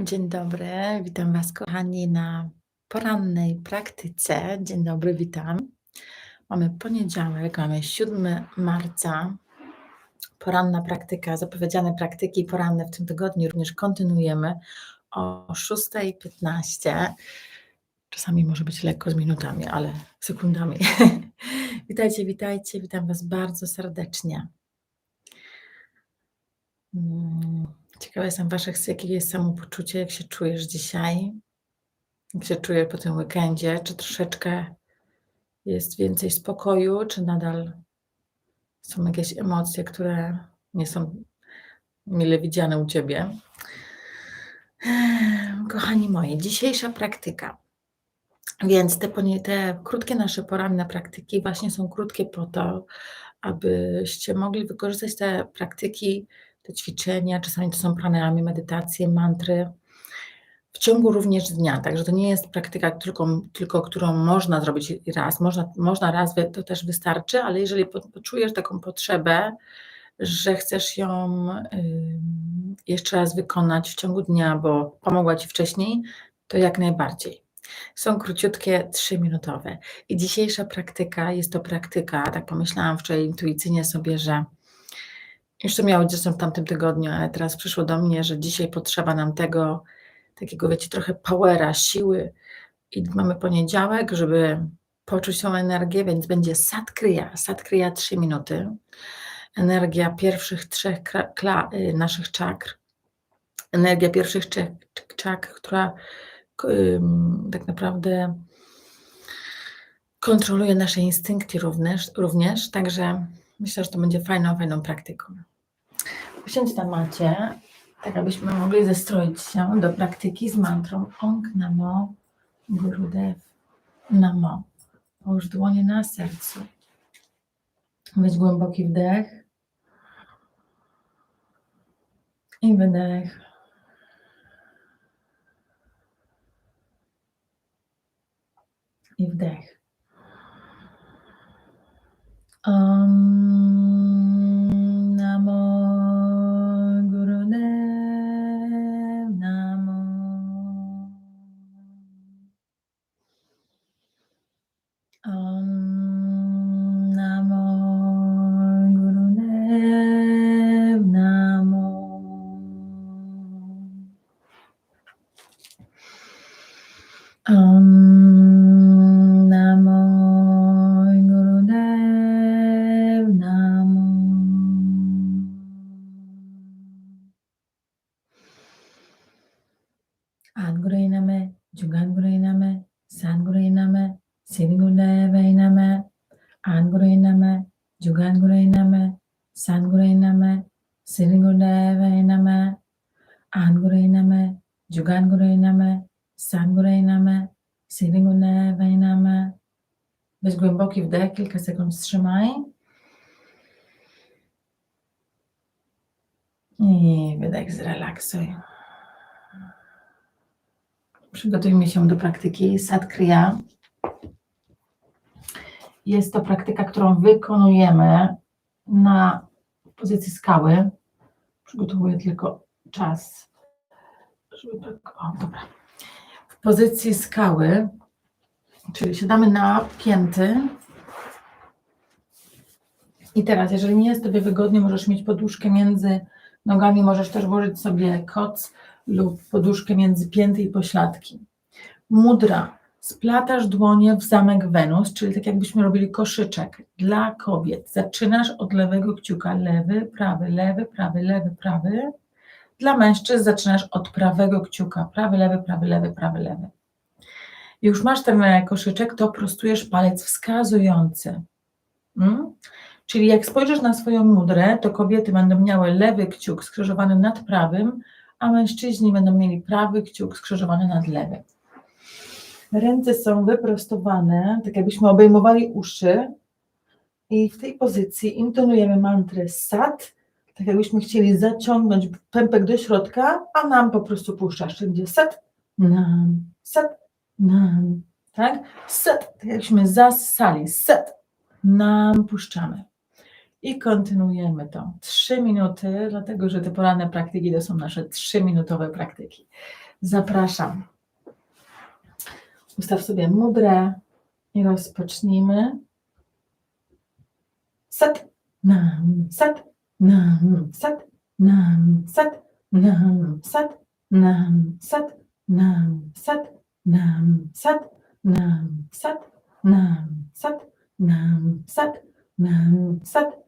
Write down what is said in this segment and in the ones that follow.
Dzień dobry, witam Was kochani na porannej praktyce. Dzień dobry, witam. Mamy poniedziałek, mamy 7 marca. Poranna praktyka, zapowiedziane praktyki poranne w tym tygodniu również kontynuujemy o 6.15. Czasami może być lekko z minutami, ale sekundami. witajcie, witajcie, witam Was bardzo serdecznie. Mm, Ciekawa jestem Waszych, jakie jest samopoczucie, jak się czujesz dzisiaj, jak się czujesz po tym weekendzie, czy troszeczkę jest więcej spokoju, czy nadal są jakieś emocje, które nie są mile widziane u Ciebie. Kochani moi, dzisiejsza praktyka. Więc te, te krótkie nasze poranne praktyki właśnie są krótkie po to, abyście mogli wykorzystać te praktyki te ćwiczenia, czasami to są pranayamy, medytacje, mantry, w ciągu również dnia. Także to nie jest praktyka, tylko, tylko którą można zrobić raz. Można, można raz, to też wystarczy, ale jeżeli poczujesz taką potrzebę, że chcesz ją jeszcze raz wykonać w ciągu dnia, bo pomogła Ci wcześniej, to jak najbardziej. Są króciutkie, trzyminutowe. I dzisiejsza praktyka jest to praktyka, tak pomyślałam wczoraj intuicyjnie sobie, że to miało gdzieś w tamtym tygodniu, ale teraz przyszło do mnie, że dzisiaj potrzeba nam tego, takiego, wiecie, trochę powera, siły. I mamy poniedziałek, żeby poczuć tą energię, więc będzie satkryja. Satkryja 3 minuty. Energia pierwszych trzech kla, y, naszych czakr. Energia pierwszych trzech czakr, która tak naprawdę kontroluje nasze instynkty również, również. Także myślę, że to będzie fajną, fajną praktyką usiądź na macie, tak abyśmy mogli zestroić się do praktyki z mantrą Ong Namo Gurudev Namo. Połóż dłonie na sercu. Weź głęboki wdech i wydech. I wdech. Um, Anguraya Name, Juganguraya Name, Sanguraya Name, Siddhiguraya Name, Anguraya Name, Juganguraya Name, Sanguraya Name, Siddhiguraya Name, Anguraya Name, Juganguraya Name, Sanguraya Name, Siddhiguraya Name. Weź głęboki wdech, kilka sekund wstrzymaj. I wydech zrelaksuj. Przygotujmy się do praktyki Satkriya. Jest to praktyka, którą wykonujemy na pozycji skały. Przygotowuję tylko czas, żeby tak. O, dobra. W pozycji skały Czyli siadamy na pięty. I teraz, jeżeli nie jest Tobie wygodnie, możesz mieć poduszkę między nogami, możesz też włożyć sobie koc lub poduszkę między pięty i pośladki. Mudra. Splatasz dłonie w zamek Wenus, czyli tak jakbyśmy robili koszyczek dla kobiet. Zaczynasz od lewego kciuka, lewy, prawy, lewy, prawy, lewy, prawy. Dla mężczyzn zaczynasz od prawego kciuka, prawy, lewy, prawy, lewy, prawy, lewy już masz ten e, koszyczek, to prostujesz palec wskazujący. Hmm? Czyli jak spojrzysz na swoją mudrę, to kobiety będą miały lewy kciuk skrzyżowany nad prawym, a mężczyźni będą mieli prawy kciuk skrzyżowany nad lewym. Ręce są wyprostowane, tak jakbyśmy obejmowali uszy i w tej pozycji intonujemy mantrę sat, tak jakbyśmy chcieli zaciągnąć pępek do środka, a nam po prostu puszczasz, będzie sat, nam, sat, nam, tak? Set, tak zassali, set, nam puszczamy. I kontynuujemy to. Trzy minuty, dlatego że te poranne praktyki to są nasze trzyminutowe praktyki. Zapraszam. Ustaw sobie mudrę i rozpocznijmy. Sat, nam, sat, nam, sat, nam, sat, nam, sat, nam, sat, nam, sat, nam, sat, nam, sat, nam, sat, nam, sat, nam, sat, nam, sat,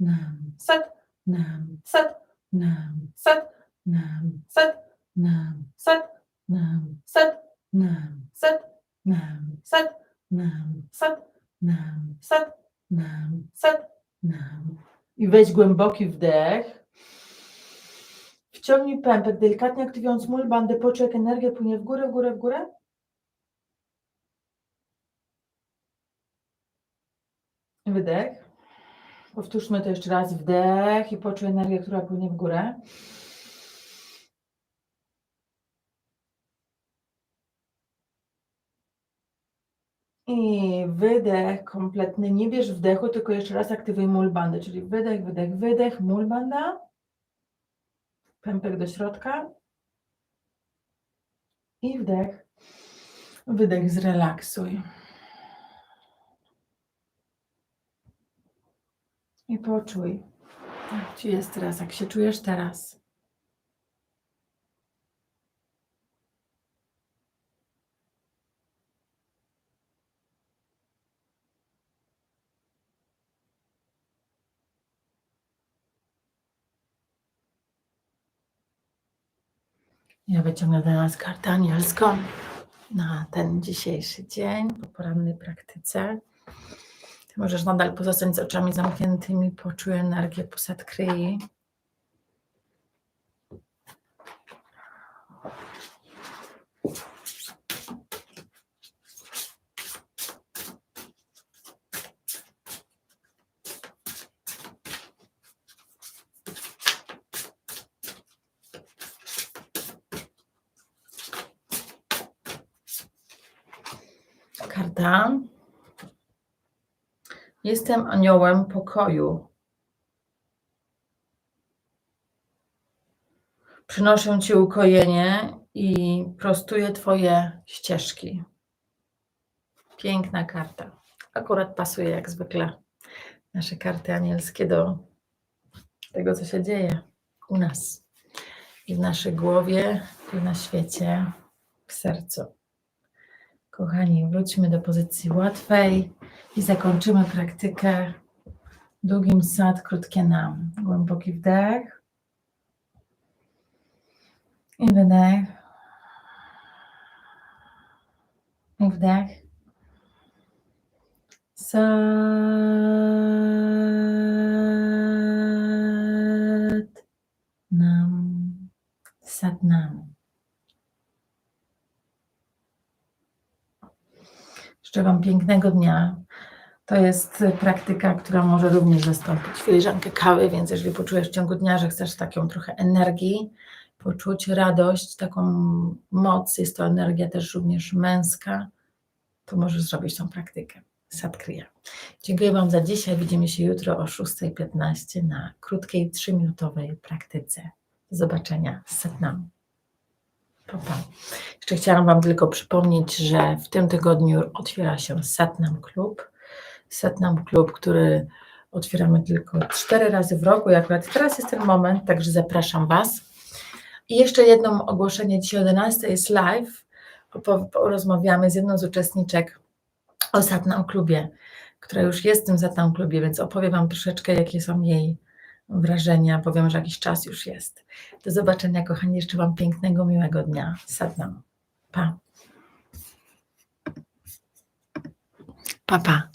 nam, sat, nam, sat, nam, sat, nam, sat, nam, sat, nam, sat, nam, sat, nam, sat, nam, sat, nam, sat, nam. I weź głęboki wdech. Wciągnij pępek, delikatnie aktywując mól bandy, poczuj jak energia płynie w górę, w górę, w górę. Wydech. Powtórzmy to jeszcze raz. Wdech i poczuj energię, która płynie w górę. I wydech kompletny. Nie bierz wdechu, tylko jeszcze raz aktywuj mól bandy, czyli wydech, wydech, wydech, mól banda. Pępek do środka. I wdech. Wydech, zrelaksuj. I poczuj, jak ci jest teraz, jak się czujesz teraz. Ja wyciągnę teraz kartę anielską na ten dzisiejszy dzień po porannej praktyce. Ty możesz nadal pozostać z oczami zamkniętymi, poczuj energię posad kryi. Karta. Jestem aniołem pokoju. Przynoszę Ci ukojenie i prostuję Twoje ścieżki. Piękna karta. Akurat pasuje jak zwykle nasze karty anielskie do tego, co się dzieje u nas i w naszej głowie, i na świecie, w sercu. Kochani, wróćmy do pozycji łatwej i zakończymy praktykę długim sad, krótkie nam. Głęboki wdech i wydech. I wdech. Sat nam. Sat nam. Życzę Wam pięknego dnia. To jest praktyka, która może również zastąpić filiżankę kawy, więc jeżeli poczujesz w ciągu dnia, że chcesz taką trochę energii, poczuć radość, taką moc, jest to energia też również męska, to możesz zrobić tą praktykę. Satkriya. Dziękuję Wam za dzisiaj. Widzimy się jutro o 6.15 na krótkiej, 3-minutowej praktyce. Do zobaczenia. Satnam. Jeszcze chciałam Wam tylko przypomnieć, że w tym tygodniu otwiera się Satnam Klub. Satnam Klub, który otwieramy tylko cztery razy w roku i akurat teraz jest ten moment, także zapraszam Was. I jeszcze jedno ogłoszenie. Dzisiaj o 11 jest live. Porozmawiamy z jedną z uczestniczek o Satnam Klubie, która już jest w tym Satnam Klubie, więc opowiem Wam troszeczkę, jakie są jej wrażenia. Powiem, że jakiś czas już jest. Do zobaczenia, kochani. Jeszcze Wam pięknego, miłego dnia. Satnam. Pa. Pa, pa.